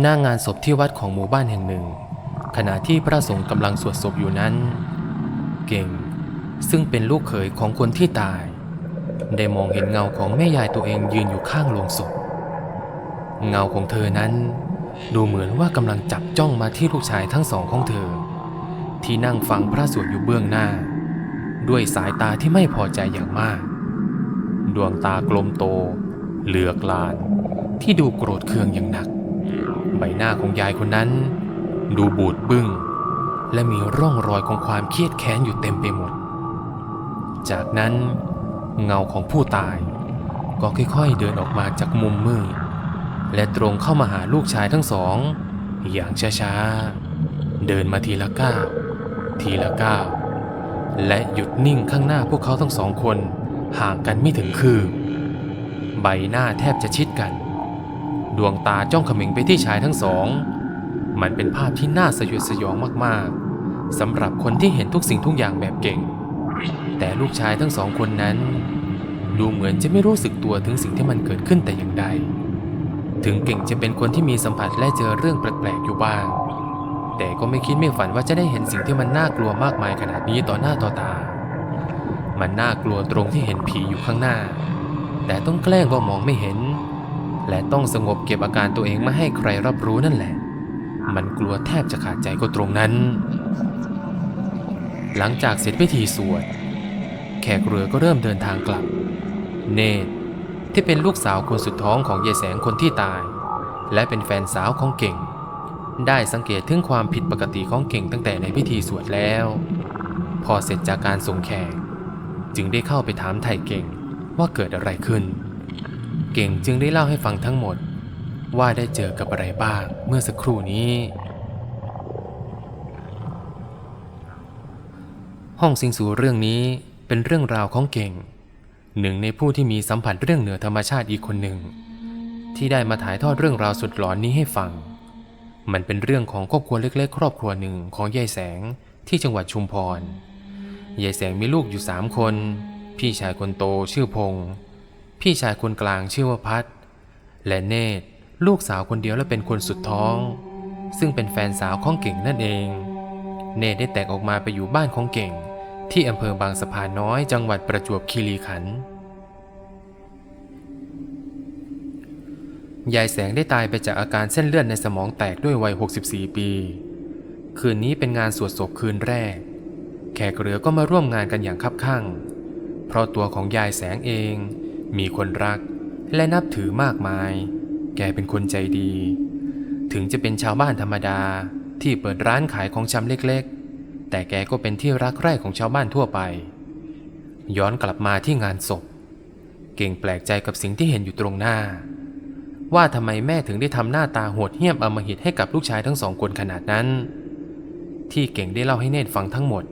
หน้างานศพที่วัดของหมู่บ้านแห่งหนึ่ง ขณะที่พระสงฆ์กำลังสวดศพอยู่นั้น เก่ง ซึ่งเป็นลูกเขยของคนที่ตาย ได้มองเห็นเงาของแม่ยายตัวเองยืนอยู่ข้างโลงศพ เงาของเธอนั้น ดูเหมือนว่ากำลังจับจ้องมาที่ลูกชายทั้งสองของเธอ ที่นั่งฟังพระสวดอยู่เบื้องหน้า ด้วยสายตาที่ไม่พอใจอย่างมาก ดวงตากลมโต เหลือกลาน ที่ดูโกรธเคืองอย่างหนัก ใบหน้าของยายคนนั้น ดูบูดบึ้ง และมีร่องรอยของความเครียดแค้นอยู่เต็มไปหมด จากนั้นเงาของผู้ตาย ก็ค่อยๆเดินออกมาจากมุมมืดและตรงเข้ามาหาลูกชายทั้งสอง อย่างช้าๆ เดินมาทีละก้าวทีละก้าวและหยุดนิ่งข้างหน้าพวกเขาทั้งสองคนห่างกันไม่ถึงคืบใบหน้าแทบจะชิดกัน ดวงตาจ้องเขม็งไปที่ชายทั้งสอง มันเป็นภาพที่น่าสยดสยองมากๆสำหรับคนที่เห็นทุกสิ่งทุกอย่างแบบเก่ง แต่ลูกชายทั้งสองคนนั้น ดูเหมือนจะไม่รู้สึกตัวถึงสิ่งที่มันเกิดขึ้นแต่อย่างใด ถึงเก่งจะเป็นคนที่มีสัมผัสและเจอเรื่องแปลกๆอยู่บ้าง แต่ก็ไม่คิดไม่ฝันว่าจะได้เห็นสิ่งที่มันน่ากลัวมากมายขนาดนี้ต่อหน้าต่อตา มันน่ากลัวตรงที่เห็นผีอยู่ข้างหน้า แต่ต้องแกล้งว่ามองไม่เห็น และต้องสงบเก็บอาการตัวเองไม่ให้ใครรับรู้นั่นแหละ มันกลัวแทบจะขาดใจก็ตรงนั้น หลังจากเสร็จพิธีสวด แขกเรือก็เริ่มเดินทางกลับ เนตที่เป็นลูกสาวคนสุดท้องของยายแสงคนที่ตาย และเป็นแฟนสาวของเก่ง ได้สังเกตถึงความผิดปกติของเก่งตั้งแต่ในพิธีสวดแล้ว พอเสร็จจากการส่งแขก จึงได้เข้าไปถามไถ่เก่งว่าเกิดอะไรขึ้น เก่งจึงได้เล่าให้ฟังทั้งหมด ว่าได้เจอกับอะไรบ้างเมื่อสักครู่นี้ ห้องสิงสู่เรื่องนี้เป็นเรื่องราวของเก่ง หนึ่งในผู้ที่มีสัมผัสเรื่องเหนือธรรมชาติอีกคนหนึ่ง ที่ได้มาถ่ายทอดเรื่องราวสุดหลอนนี้ให้ฟัง มันเป็นเรื่องของครอบครัวเล็ก ๆ ครอบครัวหนึ่งของยายแสงที่จังหวัดชุมพรยายแสงมีลูกอยู่สามคน พี่ชายคนโตชื่อพงษ์ พี่ชายคนกลางชื่อว่าพัดและเนตรลูกสาวคนเดียวและเป็นคนสุดท้อง ซึ่งเป็นแฟนสาวของเก่งนั่นเอง เนตรได้แตกออกมาไปอยู่บ้านของเก่ง ที่อำเภอบางสะพานน้อยจังหวัดประจวบคีรีขันธ์ยายแสงได้ตายไปจากอาการเส้นเลือดในสมองแตกด้วยวัย 64 ปี คืนนี้เป็นงานสวดศพคืนแรก แขกเรือก็มาร่วมงานกันอย่างคับข้างเพราะตัวของยายแสงเอง มีคนรักและนับถือมากมาย แกเป็นคนใจดี ถึงจะเป็นชาวบ้านธรรมดาที่เปิดร้านขายของชำเล็กๆ แต่แกก็เป็นที่รักใคร่ของชาวบ้านทั่วไป ย้อนกลับมาที่งานศพ เก่งแปลกใจกับสิ่งที่เห็นอยู่ตรงหน้า ว่าทำไมแม่ถึงได้ทำหน้าตาโหดเหี้ยมอมหิตให้กับลูกชายทั้งสองคนขนาดนั้น ที่เก่งได้เล่าให้เนตฟังทั้งหมด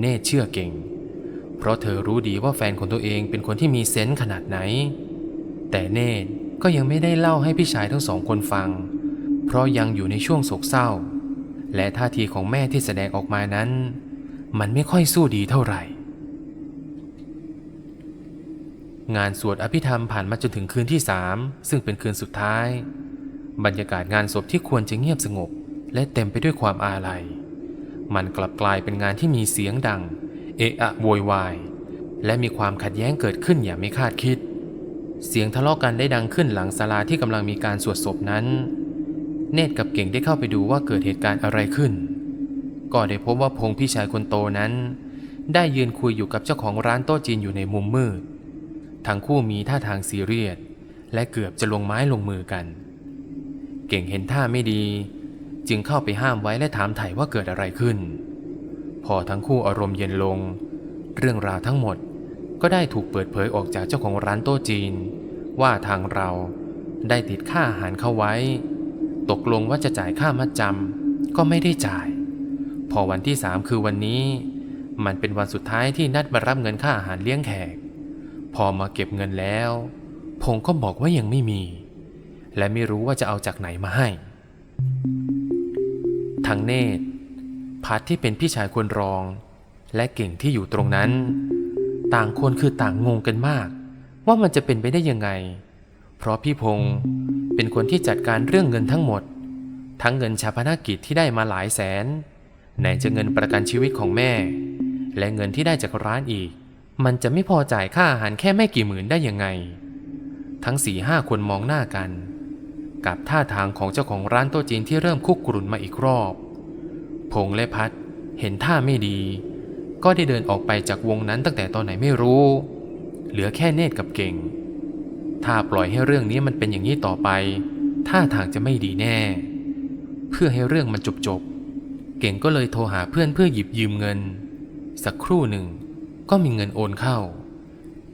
เนตเชื่อเก่ง เพราะเธอรู้ดีว่าแฟนของตัวเองเป็นคนที่มีเซนส์ขนาดไหน แต่เนตก็ยังไม่ได้เล่าให้พี่ชายทั้งสองคนฟัง เพราะยังอยู่ในช่วงโศกเศร้า และท่าทีของแม่ที่แสดงออกมานั้น มันไม่ค่อยสู้ดีเท่าไหร่ งานสวดอภิธรรมผ่านมาจนถึงคืนที่สามซึ่งเป็นคืนสุดท้าย บรรยากาศงานศพที่ควรจะเงียบสงบ และเต็มไปด้วยความอาลัย มันกลับกลายเป็นงานที่มีเสียงดัง เอะอะโวยวาย และมีความขัดแย้งเกิดขึ้นอย่างไม่คาดคิด เสียงทะเลาะกันได้ดังขึ้นหลังศาลาที่กำลังมีการสวดศพนั้น เนตรกับเก่งได้เข้าไปดูว่าเกิดเหตุการณ์อะไรขึ้น ก็ได้พบว่าพงพี่ชายคนโตนั้น ได้ยืนคุยอยู่กับเจ้าของร้านโต๊ะจีนอยู่ในมุมมืด ทั้งคู่มีท่าทางซีเรียสและเกือบจะลงไม้ลงมือกัน เก่งเห็นท่าไม่ดี จึงเข้าไปห้ามไว้และถามไถ่ว่าเกิดอะไรขึ้น พอทั้งคู่อารมณ์เย็นลง เรื่องราวทั้งหมดก็ได้ถูกเปิดเผยออกจากเจ้าของร้านโต๊ะจีน ว่าทางเราได้ติดค่าอาหารเข้าไว้ ตกลงว่าจะจ่ายค่ามัดจำก็ไม่ได้จ่าย พอวันที่สามคือวันนี้ มันเป็นวันสุดท้ายที่นัดมารับเงินค่าอาหารเลี้ยงแขก พอมาเก็บเงินแล้วพงก็บอกว่ายังไม่มี และไม่รู้ว่าจะเอาจากไหนมาให้ทั้งเนตร พัดที่เป็นพี่ชายคนรอง และเก่งที่อยู่ตรงนั้น ต่างคนคือต่างงงกันมาก ว่ามันจะเป็นไปได้ยังไง เพราะพี่พงศ์เป็นคนที่จัดการเรื่องเงินทั้งหมด ทั้งเงินชาพนากิจที่ได้มาหลายแสนไหนจะเงินประกันชีวิตของแม่ และเงินที่ได้จากร้านอีก มันจะไม่พอจ่ายค่าอาหารแค่ไม่กี่หมื่นได้ยังไง ทั้งสี่ห้าคนมองหน้ากัน กับท่าทางของเจ้าของร้านโต๊ะจีนที่เริ่มคุกกรุ่นมาอีกรอบ พงและพัดเห็นท่าไม่ดี ก็ได้เดินออกไปจากวงนั้นตั้งแต่ตอนไหนไม่รู้ เหลือแค่เนตรกับเก่ง ถ้าปล่อยให้เรื่องนี้มันเป็นอย่างนี้ต่อไปท่าทางจะไม่ดีแน่ เพื่อให้เรื่องมันจบจบๆเก่งก็เลยโทรหาเพื่อนเพื่อหยิบยืมเงิน สักครู่หนึ่งก็มีเงินโอนเข้า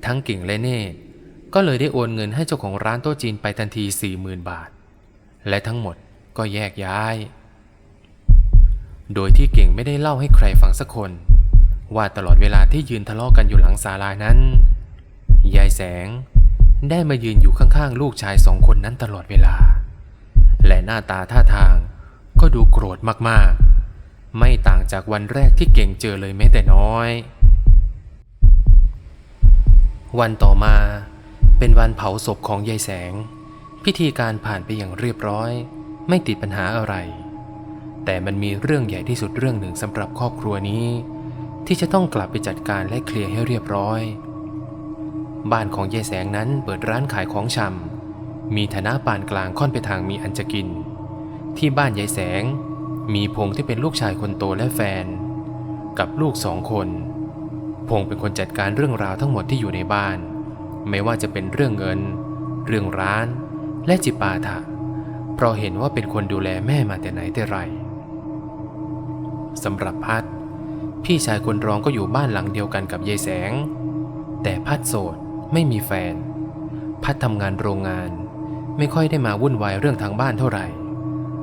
ทั้งเก่งและเนตรก็เลยได้โอนเงินให้เจ้าของร้านโต๊ะจีนไปทันที 40,000 บาท และทั้งหมดก็แยกย้าย โดยที่เก่งไม่ได้เล่าให้ใครฟังสักคน ว่าตลอดเวลาที่ยืนทะเลาะกันอยู่หลังศาลานั้น ยายแสงได้มายืนอยู่ข้างๆ ลูกชายสองคนนั้นตลอดเวลา และหน้าตาท่าทางก็ดูโกรธมากๆ ไม่ต่างจากวันแรกที่เก่งเจอเลยแม้แต่น้อย วันต่อมาเป็นวันเผาศพของยายแสง พิธีการผ่านไปอย่างเรียบร้อย ไม่ติดปัญหาอะไร แต่มันมีเรื่องใหญ่ที่สุดเรื่องหนึ่งสำหรับครอบครัวนี้ ที่จะต้องกลับไปจัดการและเคลียร์ให้เรียบร้อย บ้านของยายแสงนั้นเปิดร้านขายของชำมีฐานะปานกลางค่อนไปทางมีอันจะกิน ที่บ้านยายแสง มีพงที่เป็นลูกชายคนโตและแฟน กับลูกสองคน พงเป็นคนจัดการเรื่องราวทั้งหมดที่อยู่ในบ้าน ไม่ว่าจะเป็นเรื่องเงิน เรื่องร้าน และจิปาถะเพราะเห็นว่าเป็นคนดูแลแม่มาแต่ไหนแต่ไร สำหรับพัด พี่ชายคนรองก็อยู่บ้านหลังเดียวกันกับยายแสง แต่พัดโสดไม่มีแฟน พัดทำงานโรงงาน ไม่ค่อยได้มาวุ่นวายเรื่องทางบ้านเท่าไหร่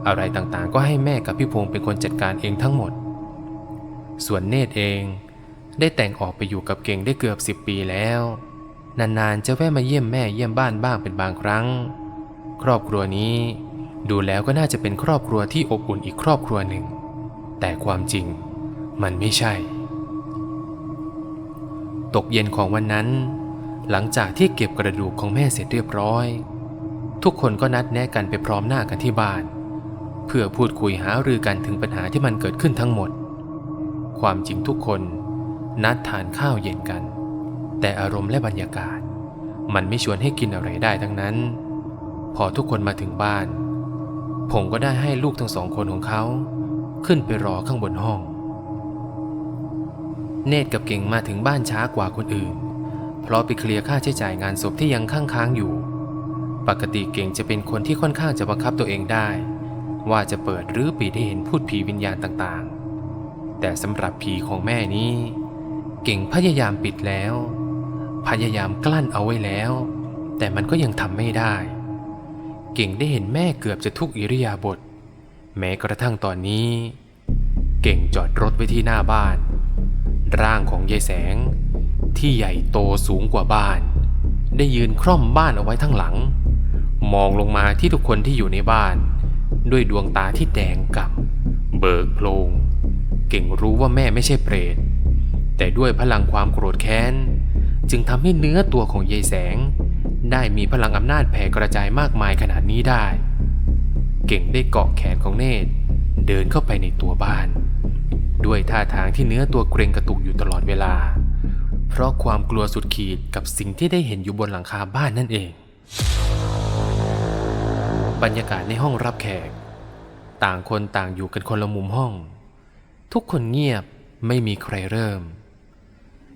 อะไรต่างๆก็ให้แม่กับพี่พงษ์เป็นคนจัดการเองทั้งหมด ส่วนเนตรเองได้แต่งออกไปอยู่กับเก่งได้เกือบสิบปีแล้ว นานๆจะแวะมาเยี่ยมแม่เยี่ยมบ้านบ้างเป็นบางครั้ง ครอบครัวนี้ ดูแล้วก็น่าจะเป็นครอบครัวที่อบอุ่นอีกครอบครัวหนึ่ง แต่ความจริงมันไม่ใช่ ตกเย็นของวันนั้น หลังจากที่เก็บกระดูกของแม่เสร็จเรียบร้อย ทุกคนก็นัดแนะกันไปพร้อมหน้ากันที่บ้าน เพื่อพูดคุยหารือกันถึงปัญหาที่มันเกิดขึ้นทั้งหมด ความจริงทุกคนนัดทานข้าวเย็นกัน แต่อารมณ์และบรรยากาศ มันไม่ชวนให้กินอะไรได้ทั้งนั้น พอทุกคนมาถึงบ้าน ผมก็ได้ให้ลูกทั้งสองคนของเขา ขึ้นไปรอข้างบนห้อง เนตรกับเก่งมาถึงบ้านช้ากว่าคนอื่น เพราะไปเคลียร์ค่าใช้จ่ายงานศพที่ยังค้างค้างอยู่ ปกติเก่งจะเป็นคนที่ค่อนข้างจะบังคับตัวเองได้ ว่าจะเปิดหรือปิดให้เห็นพูดผีวิญญาณต่างๆ แต่สำหรับผีของแม่นี้ เก่งพยายามปิดแล้ว พยายามกลั้นเอาไว้แล้ว แต่มันก็ยังทำไม่ได้ เก่งได้เห็นแม่เกือบจะทุกอิริยาบถ แม้กระทั่งตอนนี้ เก่งจอดรถไว้ที่หน้าบ้าน ร่างของยายแสง ที่ใหญ่โตสูงกว่าบ้าน ได้ยืนคร่อมบ้านเอาไว้ทั้งหลัง มองลงมาที่ทุกคนที่อยู่ในบ้าน ด้วยดวงตาที่แดงกำเบิกโพลงเก่งรู้ว่าแม่ไม่ใช่เปรต แต่ด้วยพลังความโกรธแค้น จึงทำให้เนื้อตัวของยายแสง ได้มีพลังอำนาจแผ่กระจายมากมายขนาดนี้ได้ เก่งได้เกาะแขนของเนตร เดินเข้าไปในตัวบ้าน ด้วยท่าทางที่เนื้อตัวเกรงกระตุกอยู่ตลอดเวลา เพราะความกลัวสุดขีดกับสิ่งที่ได้เห็นอยู่บนหลังคาบ้านนั่นเอง บรรยากาศในห้องรับแขก ต่างคนต่างอยู่กันคนละมุมห้อง ทุกคนเงียบไม่มีใครเริ่ม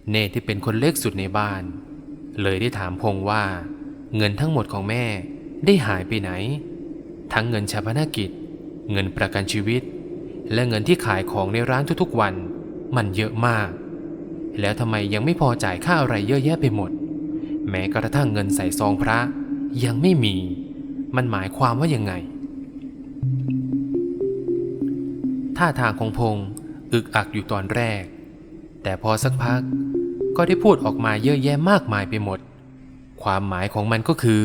เนตที่เป็นคนเล็กสุดในบ้าน เลยได้ถามพงว่า เงินทั้งหมดของแม่ได้หายไปไหน ทั้งเงินชาพนกิจ เงินประกันชีวิต และเงินที่ขายของในร้านทุกๆวัน มันเยอะมาก แล้วทำไมยังไม่พอจ่ายค่าอะไรเยอะแยะไปหมด แม้กระทั่งเงินใส่ซองพระ ยังไม่มี มันหมายความว่ายังไง ท่าทางของพงษ์อึกอักอยู่ตอนแรก แต่พอสักพักก็ได้พูดออกมาเยอะแยะมากมายไปหมด ความหมายของมันก็คือ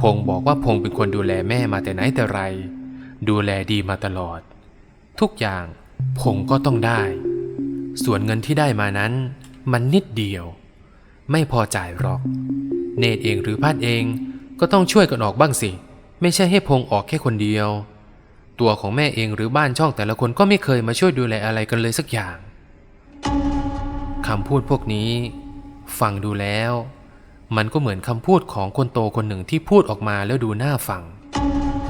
พงษ์บอกว่าพงษ์เป็นคนดูแลแม่มาแต่ไหนแต่ไร ดูแลดีมาตลอด ทุกอย่างพงษ์ก็ต้องได้ ส่วนเงินที่ได้มานั้น มันนิดเดียว ไม่พอจ่ายหรอก เนตเองหรือพัดเองก็ต้องช่วยกันออกบ้างสิ ไม่ใช่ให้พงษ์ออกแค่คนเดียว ตัวของแม่เองหรือบ้านช่องแต่ละคนก็ไม่เคยมาช่วยดูแลอะไรกันเลยสักอย่างคำพูดพวกนี้ ฟังดูแล้ว มันก็เหมือนคำพูดของคนโตคนหนึ่งที่พูดออกมาแล้วดูน่าฟัง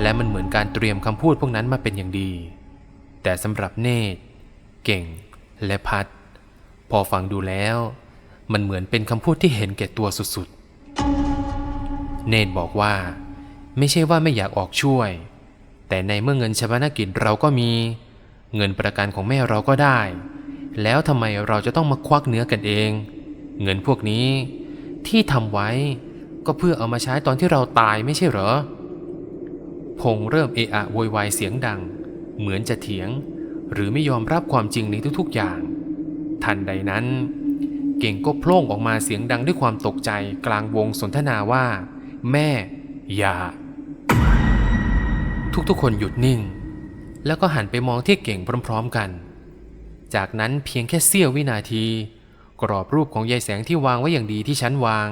และมันเหมือนการเตรียมคำพูดพวกนั้นมาเป็นอย่างดี แต่สำหรับเนตร เก่ง และพัด พอฟังดูแล้ว มันเหมือนเป็นคำพูดที่เห็นแก่ตัวสุดๆ เนตรบอกว่า ไม่ใช่ว่าไม่อยากออกช่วย แต่ในเมื่อเงินชาปนกิจเราก็มี เงินประกันของแม่เราก็ได้ แล้วทำไมเราจะต้องมาควักเนื้อกันเอง เงินพวกนี้ ที่ทำไว้ ก็เพื่อเอามาใช้ตอนที่เราตายไม่ใช่เหรอ พงเริ่มเอะอะโวยวายเสียงดัง เหมือนจะเถียง หรือไม่ยอมรับความจริงในทุกๆอย่าง ทันใดนั้น เก่งก็โพล่งออกมาเสียงดังด้วยความตกใจกลางวงสนทนาว่า แม่ อย่า ทุกๆคนหยุดนิ่ง แล้วก็หันไปมองที่เก่งพร้อม ๆกัน จากนั้นเพียงแค่เสี้ยววินาที กรอบรูปของยายแสงที่วางไว้อย่างดีที่ชั้นวาง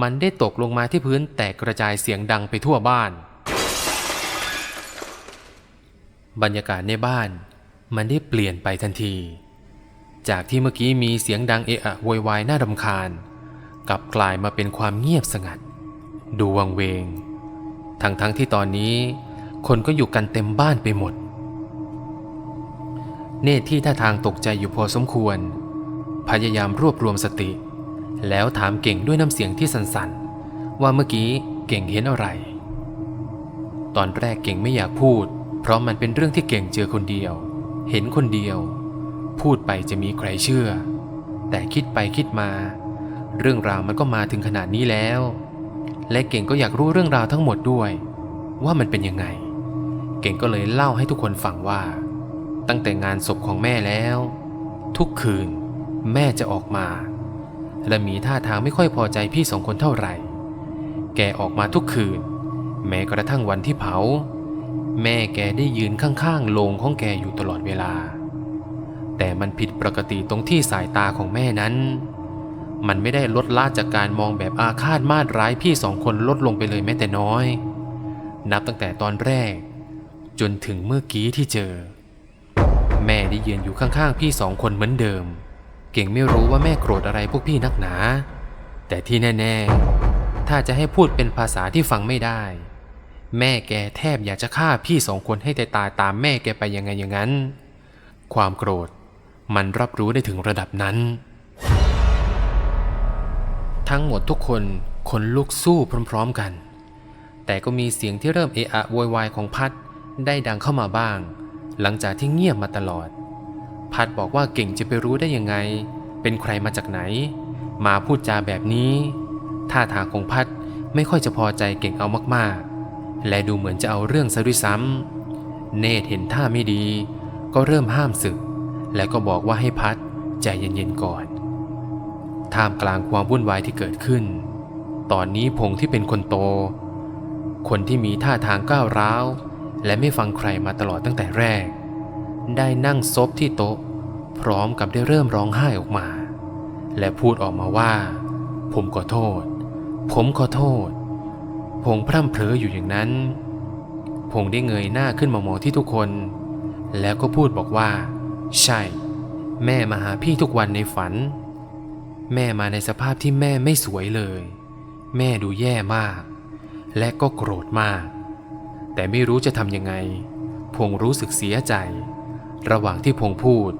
มันได้ตกลงมาที่พื้นแตกกระจายเสียงดังไปทั่วบ้าน บรรยากาศในบ้าน มันได้เปลี่ยนไปทันที จากที่เมื่อกี้มีเสียงดังเอะอะโวยวายน่ารำคาญ กลับกลายมาเป็นความเงียบสงัด ดูวังเวง ทั้งๆทที่ตอนนี้ คนก็อยู่กันเต็มบ้านไปหมดเนตรที่ท่าทางตกใจอยู่พอสมควร พยายามรวบรวมสติ แล้วถามเก่งด้วยน้ำเสียงที่สั่นๆ ว่าเมื่อกี้เก่งเห็นอะไร ตอนแรกเก่งไม่อยากพูด เพราะมันเป็นเรื่องที่เก่งเจอคนเดียว เห็นคนเดียว พูดไปจะมีใครเชื่อ แต่คิดไปคิดมา เรื่องราวมันก็มาถึงขนาดนี้แล้ว และเก่งก็อยากรู้เรื่องราวทั้งหมดด้วย ว่ามันเป็นยังไง เก่งก็เลยเล่าให้ทุกคนฟังว่า ตั้งแต่งานศพของแม่แล้ว ทุกคืน แม่จะออกมา และมีท่าทางไม่ค่อยพอใจพี่สองคนเท่าไหร่ แกออกมาทุกคืน แม้กระทั่งวันที่เผา แม่แกได้ยืนข้างๆโลงของแกอยู่ตลอดเวลา แต่มันผิดปกติตรงที่สายตาของแม่นั้น มันไม่ได้ลดละจากการมองแบบอาฆาตมาดร้ายพี่สองคนลดลงไปเลยแม้แต่น้อย นับตั้งแต่ตอนแรก จนถึงเมื่อกี้ที่เจอ แม่ได้ยืนอยู่ข้างๆพี่สองคนเหมือนเดิม เก่งไม่รู้ว่าแม่โกรธอะไรพวกพี่นักหนา แต่ที่แน่ ๆ ถ้าจะให้พูดเป็นภาษาที่ฟังไม่ได้ แม่แกแทบอยากจะฆ่าพี่สองคนให้ตายตายตามแม่แกไปยังไงอย่างนั้น ความโกรธมันรับรู้ได้ถึงระดับนั้น ทั้งหมดทุกคนขนลุกสู้พร้อม ๆกัน แต่ก็มีเสียงที่เริ่มเอะอะโวยวายของพัดได้ดังเข้ามาบ้าง หลังจากที่เงียบมาตลอด พัดบอกว่าเก่งจะไปรู้ได้ยังไง เป็นใครมาจากไหน มาพูดจาแบบนี้ท่าทางของพัดไม่ค่อยจะพอใจเก่งเอามากๆ และดูเหมือนจะเอาเรื่องซะด้วยซ้ำเนตเห็นท่าไม่ดี ก็เริ่มห้ามศึก และก็บอกว่าให้พัดใจเย็นๆก่อน ท่ามกลางความวุ่นวายที่เกิดขึ้น ตอนนี้พงที่เป็นคนโต คนที่มีท่าทางก้าวร้าว และไม่ฟังใครมาตลอดตั้งแต่แรก ได้นั่งซบที่โต๊ะ พร้อมกับได้เริ่มร้องไห้ออกมา และพูดออกมาว่า ผมขอโทษ ผมขอโทษ พงพร่ำเพลออยู่อย่างนั้น พงได้เงยหน้าขึ้นมามองที่ทุกคน แล้วก็พูดบอกว่า ใช่ แม่มาหาพี่ทุกวันในฝัน แม่มาในสภาพที่แม่ไม่สวยเลย แม่ดูแย่มาก และก็โกรธมาก แต่ไม่รู้จะทำยังไง พงรู้สึกเสียใจ ระหว่างที่พงพูด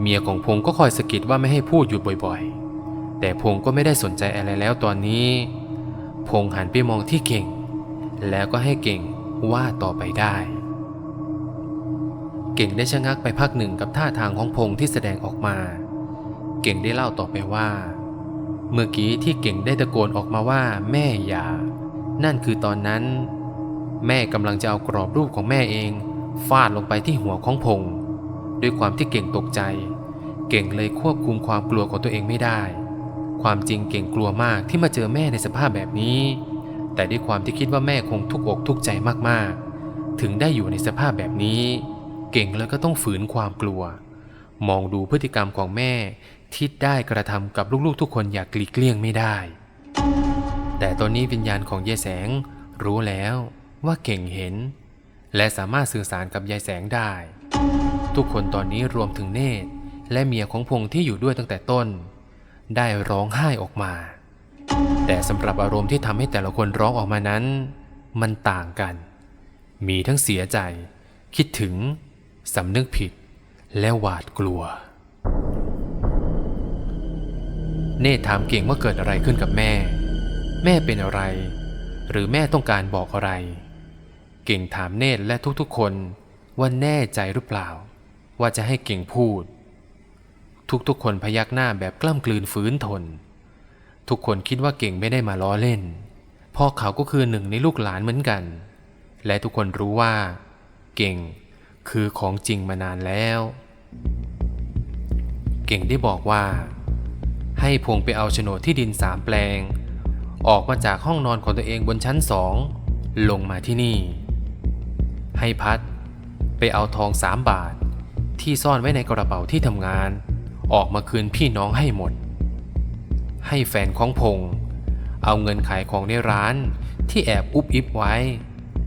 เมียของพงก็คอยสะกิดว่าไม่ให้พูดหยุดบ่อยๆ แต่พงก็ไม่ได้สนใจอะไรแล้วตอนนี้ พงหันไปมองที่เก่ง แล้วก็ให้เก่งว่าต่อไปได้ เก่งได้ชะงักไปพักหนึ่งกับท่าทางของพงที่แสดงออกมา เก่งได้เล่าต่อไปว่า เมื่อกี้ที่เก่งได้ตะโกนออกมาว่าแม่อย่า นั่นคือตอนนั้น แม่กำลังจะเอากรอบรูปของแม่เอง ฟาดลงไปที่หัวของพง ด้วยความที่เก่งตกใจ เก่งเลยควบคุมความกลัวของตัวเองไม่ได้ ความจริงเก่งกลัวมากที่มาเจอแม่ในสภาพแบบนี้ แต่ด้วยความที่คิดว่าแม่คงทุกอกทุกใจมากๆ ถึงได้อยู่ในสภาพแบบนี้ เก่งเลยก็ต้องฝืนความกลัว มองดูพฤติกรรมของแม่ที่ได้กระทำกับลูกๆ ทุกคนอย่างกลีกเลี่ยงไม่ได้ แต่ตอนนี้วิญญาณของยายแสงรู้แล้วว่าเก่งเห็น และสามารถสื่อสารกับยายแสงได้ ทุกคนตอนนี้รวมถึงเนตรและเมียของพงที่อยู่ด้วยตั้งแต่ต้น ได้ร้องไห้ออกมา แต่สำหรับอารมณ์ที่ทำให้แต่ละคนร้องออกมานั้น มันต่างกัน มีทั้งเสียใจ คิดถึงสำนึกผิด และหวาดกลัว เนตรถามเก่งว่าเกิดอะไรขึ้นกับแม่ แม่เป็นอะไร หรือแม่ต้องการบอกอะไร เก่งถามเนตรและทุกๆคนว่าแน่ใจหรือเปล่า ว่าจะให้เก่งพูด ทุกๆคนพยักหน้าแบบกล้ำกลืนฝืนทน ทุกคนคิดว่าเก่งไม่ได้มาล้อเล่นเพราะเขาก็คือหนึ่งในลูกหลานเหมือนกัน และทุกคนรู้ว่า เก่งคือของจริงมานานแล้ว เก่งได้บอกว่า ให้พงไปเอาโฉนดที่ดินสามแปลง ออกมาจากห้องนอนของตัวเองบนชั้นสองลงมาที่นี่ ให้พัดไปเอาทองสามบาท ที่ซ่อนไว้ในกระเป๋าที่ทำงาน ออกมาคืนพี่น้องให้หมด ให้แฟนของพง เอาเงินขายของในร้านที่แอบอุบอิบไว้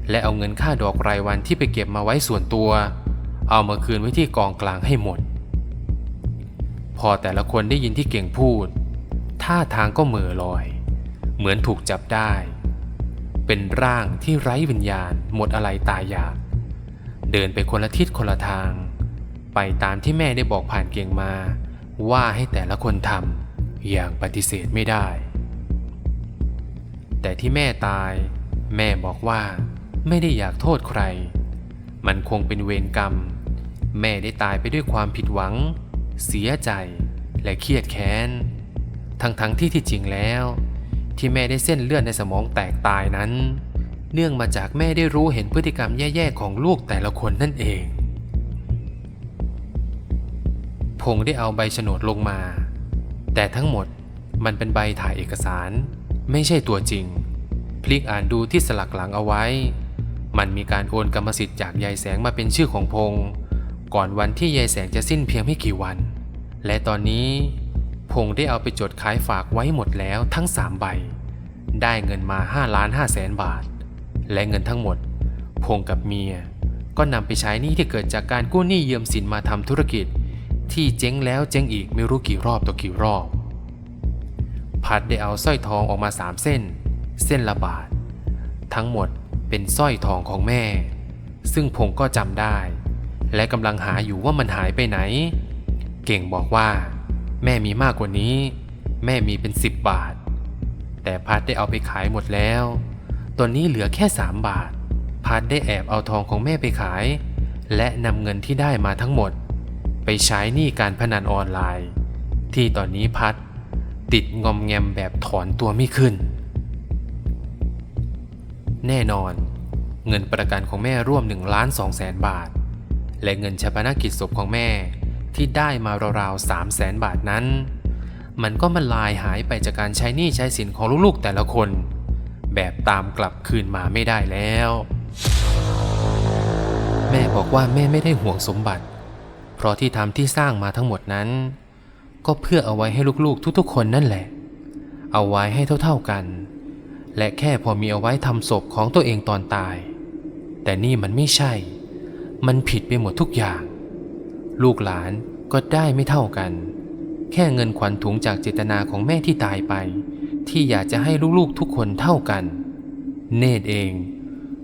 และเอาเงินค่าดอกรายวันที่ไปเก็บมาไว้ส่วนตัว เอามาคืนไว้ที่กองกลางให้หมด พอแต่ละคนได้ยินที่เก่งพูด ท่าทางก็เหม่อลอย เหมือนถูกจับได้ เป็นร่างที่ไร้วิญญาณหมดอะไรตายอยาก เดินไปคนละทิศคนละทาง ไปตามที่แม่ได้บอกผ่านเก่งมา ว่าให้แต่ละคนทำอย่างปฏิเสธไม่ได้ แต่ที่แม่ตาย แม่บอกว่าไม่ได้อยากโทษใคร มันคงเป็นเวรกรรม แม่ได้ตายไปด้วยความผิดหวัง เสียใจและเครียดแค้น ทั้งๆทที่ที่จริงแล้ว ที่แม่ได้เส้นเลือดในสมองแตกตายนั้น เนื่องมาจากแม่ได้รู้เห็นพฤติกรรมแย่ๆของลูกแต่ละคนนั่นเอง พงได้เอาใบโฉนดลงมา แต่ทั้งหมดมันเป็นใบถ่ายเอกสาร ไม่ใช่ตัวจริง พลิกอ่านดูที่สลักหลังเอาไว้ มันมีการโอนกรรมสิทธิ์จากยายแสงมาเป็นชื่อของพงก่อนวันที่ยายแสงจะสิ้นเพียงไม่กี่วัน และตอนนี้พงได้เอาไปจดขายฝากไว้หมดแล้วทั้งสามใบ ได้เงินมา5ล้าน5แสนบาท และเงินทั้งหมด พงกับเมีย ก็นำไปใช้หนี้ที่เกิดจากการกู้หนี้ยืมสินมาทำธุรกิจ ที่เจ๊งแล้วเจ๊งอีกไม่รู้กี่รอบต่อกี่รอบ พัดได้เอาสร้อยทองออกมาสามเส้น เส้นละบาท ทั้งหมดเป็นสร้อยทองของแม่ ซึ่งพงก็จำได้ และกำลังหาอยู่ว่ามันหายไปไหน เก่งบอกว่า แม่มีมากกว่านี้ แม่มีเป็นสิบบาท แต่พัดได้เอาไปขายหมดแล้วตอนนี้เหลือแค่สามบาท พัดได้แอบเอาทองของแม่ไปขาย และนำเงินที่ได้มาทั้งหมด ไปใช้หนี้การพนันออนไลน์ ที่ตอนนี้พัดติดงอมแงมแบบถอนตัวไม่ขึ้น แน่นอน เงินประกันของแม่ร่วม1ล้าน2แสนบาท และเงินชาปนกิจศพของแม่ที่ได้มาราวๆ3แสนบาทนั้น มันก็มันลายหายไปจากการใช้หนี้ใช้สินของลูกๆแต่ละคน แบบตามกลับคืนมาไม่ได้แล้ว แม่บอกว่าแม่ไม่ได้ห่วงสมบัติ ราะที่ทำที่สร้างมาทั้งหมดนั้น ก็เพื่อเอาไว้ให้ลูกๆทุกๆคนนั่นแหละ เอาไว้ให้เท่าๆกัน และแค่พอมีเอาไว้ทำศพของตัวเองตอนตาย แต่นี่มันไม่ใช่ มันผิดไปหมดทุกอย่าง ลูกหลานก็ได้ไม่เท่ากัน แค่เงินขวัญถุงจากเจตนาของแม่ที่ตายไป ที่อยากจะให้ลูกๆทุกคนเท่ากัน เนตรเอง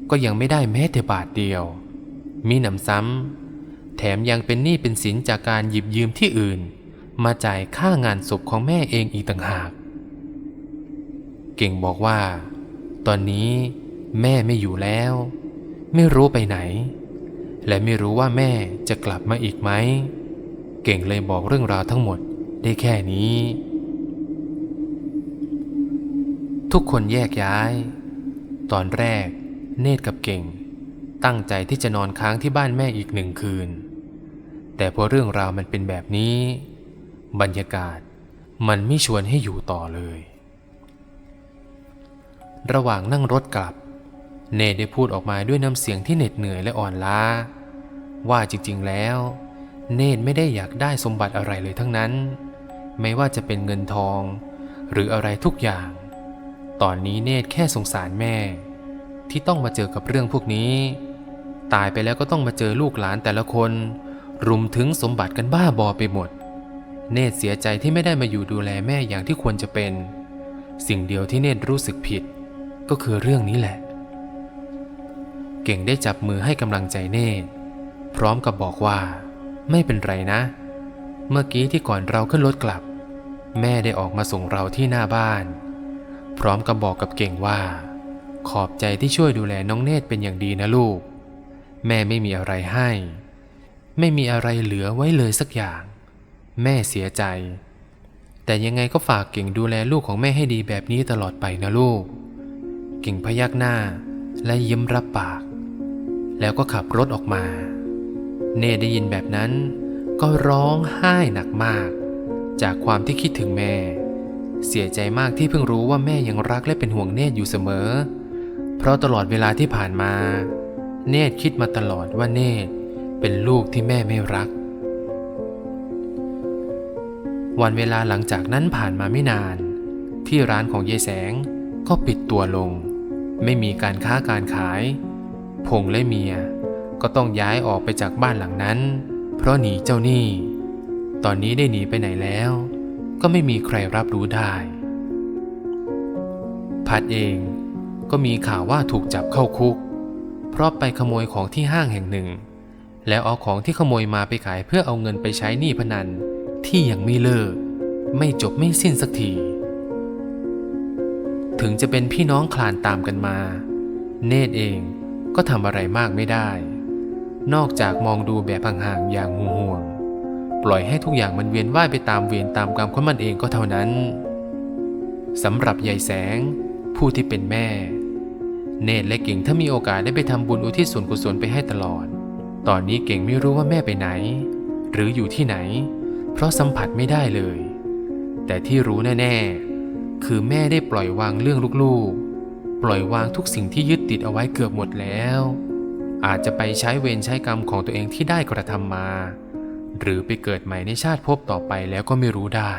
ก็ยังไม่ได้แม้แต่บาทเดียว มีหนำซ้ำ แถมยังเป็นหนี้เป็นสินจากการหยิบยืมที่อื่น มาจ่ายค่างานศพของแม่เองอีกต่างหาก เก่งบอกว่า ตอนนี้แม่ไม่อยู่แล้ว ไม่รู้ไปไหน และไม่รู้ว่าแม่จะกลับมาอีกไหม เก่งเลยบอกเรื่องราวทั้งหมดได้แค่นี้ ทุกคนแยกย้าย ตอนแรก เนตรกับเก่ง ตั้งใจที่จะนอนค้างที่บ้านแม่อีกหนึ่งคืน แต่พอเรื่องราวมันเป็นแบบนี้ บรรยากาศมันไม่ชวนให้อยู่ต่อเลย ระหว่างนั่งรถกลับ เนได้พูดออกมาด้วยน้ำเสียงที่เหน็ดเหนื่อยและอ่อนล้า ว่าจริงๆแล้ว เนตรไม่ได้อยากได้สมบัติอะไรเลยทั้งนั้น ไม่ว่าจะเป็นเงินทอง หรืออะไรทุกอย่าง ตอนนี้เนตรแค่สงสารแม่ ที่ต้องมาเจอกับเรื่องพวกนี้ ตายไปแล้วก็ต้องมาเจอลูกหลานแต่ละคน รุมถึงสมบัติกันบ้าบอไปหมด เนตรเสียใจที่ไม่ได้มาอยู่ดูแลแม่อย่างที่ควรจะเป็น สิ่งเดียวที่เนตรรู้สึกผิด ก็คือเรื่องนี้แหละ เก่งได้จับมือให้กำลังใจเนตรพร้อมกับบอกว่า ไม่เป็นไรนะ เมื่อกี้ที่ก่อนเราขึ้นรถกลับ แม่ได้ออกมาส่งเราที่หน้าบ้าน พร้อมกับบอกกับเก่งว่า ขอบใจที่ช่วยดูแลน้องเนตรเป็นอย่างดีนะลูก แม่ไม่มีอะไรให้ ไม่มีอะไรเหลือไว้เลยสักอย่าง แม่เสียใจ แต่ยังไงก็ฝากเก่งดูแลลูกของแม่ให้ดีแบบนี้ตลอดไปนะลูก เก่งพยักหน้าและยิ้มรับปาก แล้วก็ขับรถออกมา เนตรได้ยินแบบนั้นก็ร้องไห้หนักมาก จากความที่คิดถึงแม่ เสียใจมากที่เพิ่งรู้ว่าแม่ยังรักและเป็นห่วงเนตอยู่เสมอ เพราะตลอดเวลาที่ผ่านมา เนตคิดมาตลอดว่าเนต เป็นลูกที่แม่ไม่รัก วันเวลาหลังจากนั้นผ่านมาไม่นาน ที่ร้านของยายแสงก็ปิดตัวลง ไม่มีการค้าการขาย พงและเมียก็ต้องย้ายออกไปจากบ้านหลังนั้น เพราะหนีเจ้าหนี้ ตอนนี้ได้หนีไปไหนแล้ว ก็ไม่มีใครรับรู้ได้ พัดเองก็มีข่าวว่าถูกจับเข้าคุก เพราะไปขโมยของที่ห้างแห่งหนึ่ง แล้วเอาของที่ขโมยมาไปขายเพื่อเอาเงินไปใช้หนี้พนันที่ยังไม่เลิก ไม่จบไม่สิ้นสักที ถึงจะเป็นพี่น้องคลานตามกันมา เนตรเองก็ทำอะไรมากไม่ได้ นอกจากมองดูแบบห่างๆอย่างห่วงๆปล่อยให้ทุกอย่างมันเวียนว่ายไปตามเวียนตามกรรมของมันเองก็เท่านั้นสำหรับยายแสง ผู้ที่เป็นแม่ เนตรและเก่งถ้ามีโอกาสได้ไปทำบุญอุทิศส่วนกุศลไปให้ตลอด ตอนนี้เก่งไม่รู้ว่าแม่ไปไหน หรืออยู่ที่ไหน เพราะสัมผัสไม่ได้เลย แต่ที่รู้แน่ๆ คือแม่ได้ปล่อยวางเรื่องลูกๆ ปล่อยวางทุกสิ่งที่ยึดติดเอาไว้เกือบหมดแล้ว อาจจะไปใช้เวรใช้กรรมของตัวเองที่ได้กระทำมา หรือไปเกิดใหม่ในชาติภพต่อไปแล้วก็ไม่รู้ได้